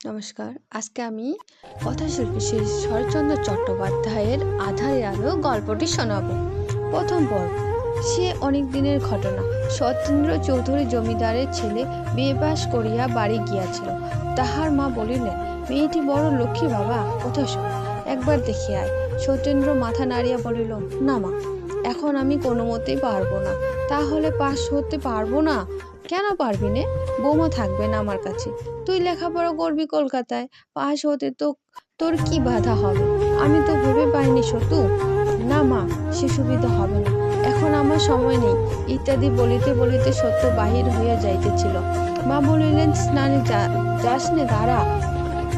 নমস্কার। আজকে আমি কথাশিল্পী শ্রী শরৎচন্দ্র চট্টোপাধ্যায়ের আধারে আলো গল্পটি শোনাব। প্রথম পর্ব, সে অনেক দিনের ঘটনা। সত্যেন্দ্র চৌধুরী জমিদারের ছেলে বিয়ে পাশ করিয়া বাড়ি গিয়াছিল। তাহার মা বলিলেন, মেয়েটি বড় লক্ষ্মী বাবা, কোথায় শোন একবার দেখে আয়। সত্যেন্দ্র মাথা নাড়িয়া বলিল, না মা, এখন আমি কোনো মতেই পারব না। তাহলে পাশ হতে পারব না? কেন পারবি নে? বৌমা থাকবে না আমার কাছে। তুই লেখাপড়া করবি কলকাতায়, পাশ হতে তো তোর কি বাধা হবে? আমি তো ভেবে পাইনি সতু। না মা, সে সুবিধা হবে না। এখন আমার সময় নেই। ইত্যাদি বলিতে বলিতে সত্য বাহির হইয়া যাইতেছিল। মা বলিলেন, স্নানে যাস নে, দাঁড়া।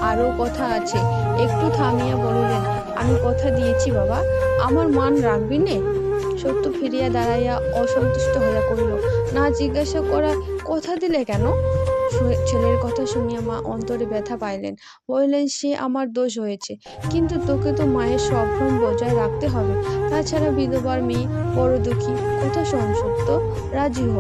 আরও কথা আছে। একটু থামিয়া বলিলেন, আমি কথা দিয়েছি বাবা। আমার মান রাখবি নে? সত্য ফিরিয়া দাঁড়াইয়া অসন্তুষ্ট হইয়া কহিল, না জিজ্ঞাসা করা কথা দিলে কেন? ছেলের কথা শুনিয়া মা অন্তরে ব্যথা পাইলেন। বললেন, সে আমার দোষ হয়েছে। কিন্তু তোকে তো মায়ের সভ্রম বজায় রাখতে হবে। তাছাড়া বিধবার মেয়ে বড় দুঃখী। কথা শোন সত্য, রাজি হ।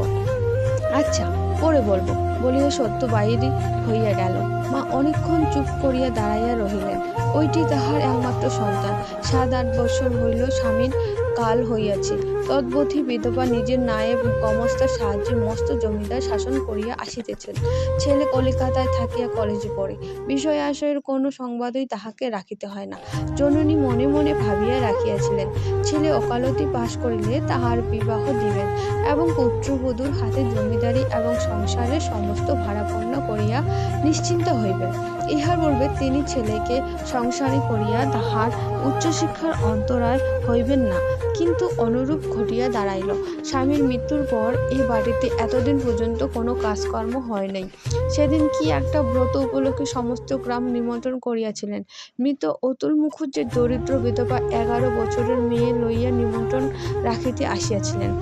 আচ্ছা। পরে বলব, বলিয়া সত্য বাইরে হইয়া গেল। মা অনেকক্ষণ চুপ করিয়া দাঁড়াইয়া রহিলেন। ওইটি তাহার একমাত্র সন্তান। সাত আট বছর হইল স্বামীর কাল হইয়াছে। তদ্বধি বিধবা নিজের নায়েব কমস্তার সাহায্যে মস্ত জমিদার শাসন করিয়া আসিতেছেন। ছেলে কলিকাতায় থাকিয়া কলেজে পড়ে। বিষয় আশয়ের কোনো সংবাদই তাহাকে রাখিতে হয় না। জননী মনে মনে ভাবিয়া রাখিয়াছিলেন, ছেলে অকালতি পাশ করিলে তাহার বিবাহ দিবেন এবং পুত্রবধূর হাতে জমিদারি এবং সংসারের সমস্ত ভাড়াপন্ন করিয়া নিশ্চিন্ত হইবেন ইহার পূর্বে তিনি ছেলেকে সংসারী করিয়া তাহার উচ্চশিক্ষার অন্তরায় হইবেন না, কিন্তু অনুরূপ ঘটিয়া দাঁড়াইল। স্বামীর মৃত্যুর পর এই বাড়িতে এতদিন পর্যন্ত কোনো কাজকর্ম হয় নাই। সেদিন কি একটা ব্রত উপলক্ষে সমস্ত গ্রাম নিমন্ত্রণ করিয়াছিলেন। মৃত অতুল মুখুজ্জের দরিদ্র বিধবা এগারো বছরের মেয়ে লইয়া নিমন্ত্রণ রাখিতে আসিয়াছিলেন।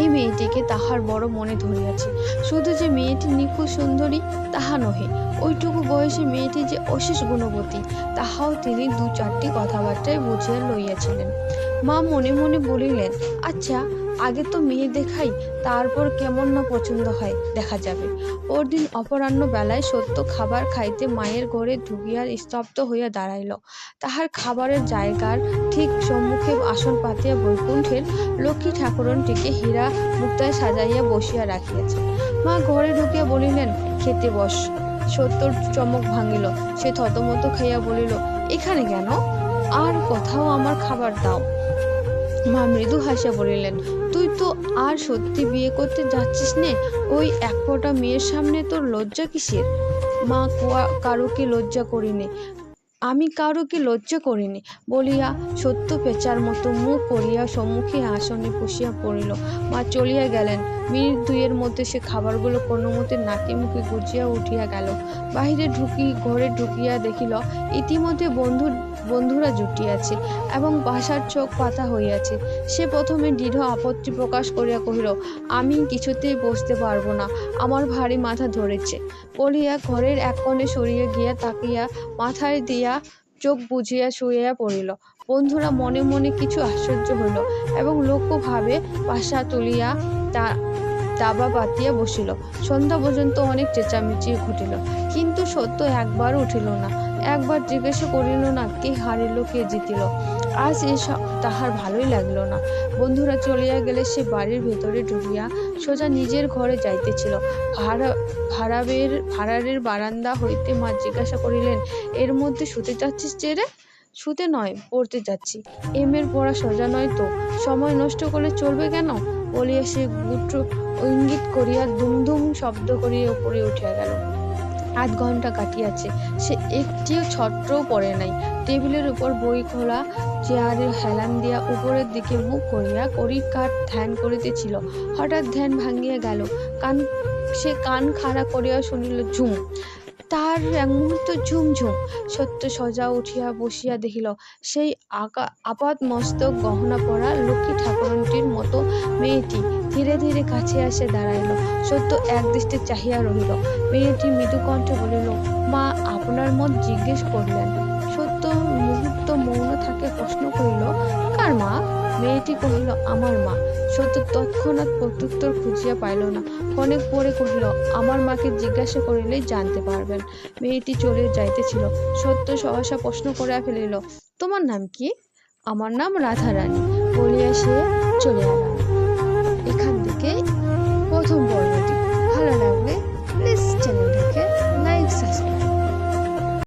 এই মেয়েটিকে তাহার বড় মনে ধরিয়াছে। শুধু যে মেয়েটি নিখুঁত সুন্দরী, তাহা নহে, ওইটুকু বয়সে মেয়েটি যে অশেষ গুণবতী, তাহাও তিনি দু চারটি কথাবার্তায় বুঝিয়া লইয়াছিলেন। মা মনে মনে বলিলেন আচ্ছা আগে তো মেয়ে দেখাই, তারপর কেমন না পছন্দ হয়, দেখা যাবে। পরদিন অপরাহ্ন বেলায় সত্য খাবার খাইতে মায়ের ঘরে ঢুকিয়া স্তব্ধ হইয়া দাঁড়াইল। তাহার খাবারের জায়গার ঠিক সম্মুখে আসন পাতিয়া বৈকুণ্ঠের লক্ষ্মী ঠাকুরনটিকে হীরা মুক্তায় সাজাইয়া বসিয়া রাখিয়াছে। মা ঘরে ঢুকিয়া বলিলেন, খেতে বস। সত্যর চমক ভাঙিল। সে থতমত খাইয়া বলিল, এখানে কেন? আর কোথাও আমার খাবার দাও। মা মৃদু হাসিয়া বলিলেন, তুই তো আর সত্যি বিয়ে করতে যাচ্ছিস নে? ওই এক ফোঁটা মেয়ের সামনে তোর লজ্জা কিসের? মা কুয়া, কারুকে লজ্জা করিনি। আমি কারুকে লজ্জা করিনি। বলিয়া সত্য পেঁচার মতো মুখ করিয়া সম্মুখে আসনে বসিয়া পড়িল। মা চলিয়া গেলেন। মিনিট দুইয়ের মধ্যে সে খাবারগুলো কোনো মতে নাকে মুখে গুজিয়া উঠিয়া গেল। বাহিরে ঢুকি, ঘরে ঢুকিয়া দেখিল, ইতিমধ্যে বন্ধু বন্ধুরা জুটিয়াছে এবং বাসার চোখ পাতা হইয়াছে সে প্রথমে দৃঢ় আপত্তি প্রকাশ করিয়া কহিল, আমি কিছুতেই বসতে পারব না, আমার ভারী মাথা ধরেছে। বলিয়া ঘরের এক কোণে সরিয়ে গিয়া তাকিয়া মাথায় দিয়া চোখ বুঝিয়া শুইয়া পড়িল। বন্ধুরা মনে মনে কিছু আশ্চর্য হইল এবং লক্ষ্যভাবে পাশা তুলিয়া তা, দাবা পাতিয়া বসিল। সন্ধ্যা পর্যন্ত অনেক চেঁচামেচি ঘটিল, কিন্তু সত্য একবার উঠিল না। একবার জিজ্ঞাসা করিল, না, কে হারিল, কে জিতিল? আজ এসব তাহার ভালোই লাগিল না। বন্ধুরা চলিয়া গেলে সে বাড়ির ভেতরে ঢুকিয়া সোজা নিজের ঘরে যাইতেছিল। ভাড়া, ভাড়াবের, ভাড়ারের বারান্দা হইতে মা জিজ্ঞাসা করিলেন, এর মধ্যে শুতে যাচ্ছিস যে রে? শুতে নয়, পড়তে যাচ্ছি। এম এর পড়া সোজা নয় তো? সময় নষ্ট করলে চলবে কেন? বলিয়া সে গুট্র ইঙ্গিত করিয়া দুমদুম শব্দ করিয়া উপরে উঠিয়া গেল। আধ ঘণ্টা কাটিয়াছে। সে একটিও ছত্রও পড়ে নাই। টেবিলের উপর বই খোলা চেয়ারে হেলান দিয়া উপরের দিকে মুখ করিয়া করি কাঠ ধ্যান করিতেছিল। হঠাৎ ধ্যান ভাঙিয়া গেল। কান সে কান খাড়া করিয়া শুনিল, ঝুম। তার এক মুহূর্ত ঝুমঝুম সত্য সজা উঠিয়া বসিয়া দেখিল, সেই আকা আপাত মস্তক গহনা পরা লক্ষ্মী ঠাকুরনটির মতো মেয়েটি ধীরে ধীরে কাছে আসে দাঁড়াইল। সত্য এক দৃষ্টে চাহিয়া রহিল। মেয়েটি মৃদু কণ্ঠে বলিল, মা, আপনার মত জিজ্ঞেস করলেন। সত্য মুহূর্ত মৌন থাকে প্রশ্ন করিল, কার মা? মেয়েটি কহিল, আমার মা। সত্য তৎক্ষণাৎ প্রত্যুত্তর খুঁজিয়া পাইল না। অনেক পরে কহিল, আমার মাকে জিজ্ঞাসা করিলেই জানতে পারবেন। মেয়েটি চলে যাইতেছিল। সত্য সহসা প্রশ্ন করিয়া ফেলিল, তোমার নাম কি? আমার নাম রাধা রানী বলিয়া সে চলে গেল এখান থেকে প্রথম পর্ব